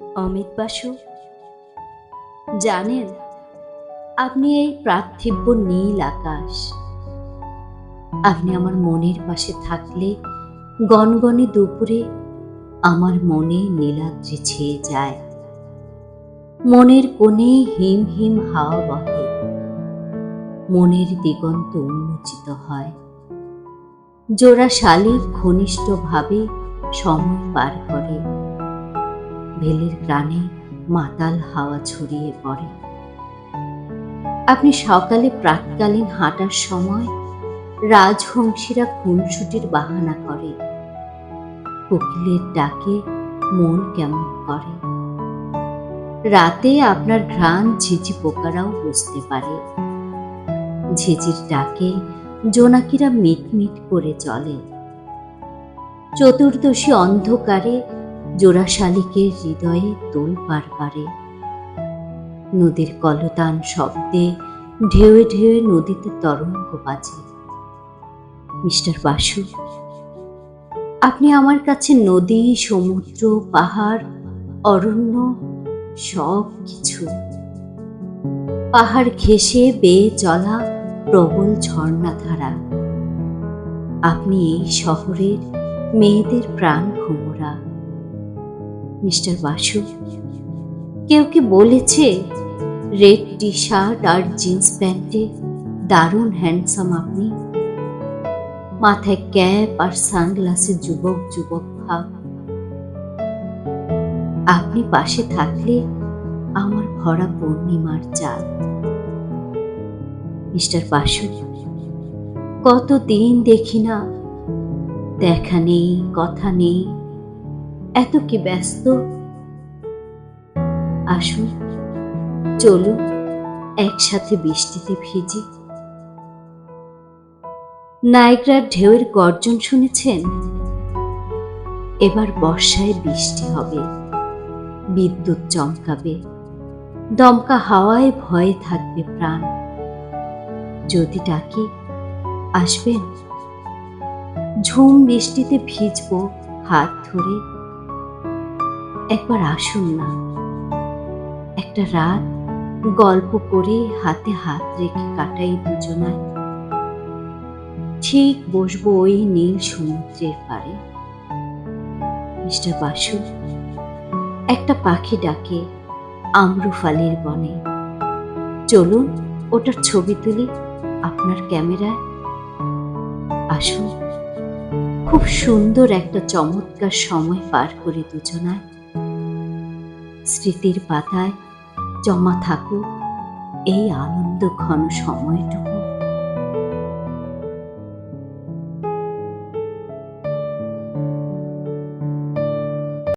অমিত বাসু। জানেন, আপনি এই পার্থিব্য নীল আকাশ। আপনি আমার মনের পাশে থাকলে গনগনে দুপুরে আমার মনে নীলাদ্রি ছেয়ে যায়। মনের কোণে হিম হিম হাওয়া বহে। মনের দিগন্ত উন্মোচিত হয়। জোড়া শালিক ঘনিষ্ঠভাবে সময় পার করে। ভেলের প্রাণে মাতাল হাওয়া ছড়িয়ে পড়ে। আপনি সকালে প্রাতকালীন হাঁটার সময় রাজহংসীরা খুনসুটির বাহানা করে। কোকিলের ডাকে মন কেমন করে। রাতে আপনার ঘ্রাণ ঝিঝি পোকারাও বুঝতে পারে। ঝিঝির ডাকে জোনাকিরা মিটমিট করে চলে। চতুর্দশী অন্ধকারে জোড়া শালিকের হৃদয়ে তোল পার পারে নদীর কলতান শব্দে ঢেউয়ে ঢেউয়ে নদীতে তরঙ্গ বাজে। মিস্টার বাসু, আপনি আমার কাছে নদী, সমুদ্র, পাহাড়, অরণ্য সব কিছু। পাহাড় ঘেঁষে, বেয়ে চলা প্রবল ঝর্ণাধারা আপনি এই শহরের মেয়েদের প্রাণ ভোমরা মিস্টার বাসু কেউ কি বলেছে রেড টি শার্ট আর জিন্স প্যান্টে দারুণ হ্যান্ডসাম আপনি? মাথায় ক্যাপ আর সানগ্লাসে যুবক যুবক ভাব। আপনি পাশে থাকলে আমার ভরা পূর্ণিমার চাঁদ। মিস্টার বাসু কতদিন দেখি না, দেখা নেই, কথা নেই এত কি ব্যস্ত? আসুন, চলুন, একসাথে বৃষ্টিতে ভিজি। নায়গ্রার ঢেউয়ের গর্জন শুনেছেন? এবার বর্ষায় বৃষ্টি হবে, বিদ্যুৎ চমকাবে, দমকা হাওয়ায় ভয়ে থাকবে প্রাণ। যদি ডাকি, আসবেন? ঝুম বৃষ্টিতে ভিজবো হাত ধরে। একবার আসুন না। একটা রাত গল্প করে হাতে হাত রেখে কাটাই দুজনায় ঠিক বসবো ওই নীল সমুদ্রের পাড়ে। মিস্টার বাসু, একটা পাখি ডাকে আম্রফালির বনে। চলুন, ওটার ছবি তুলি আপনার ক্যামেরায়। আসুন। খুব সুন্দর একটা চমৎকার সময় পার করে দুজনায় স্মৃতির পাতায় জমা থাকুক এই আনন্দ ঘন সময়টুকু।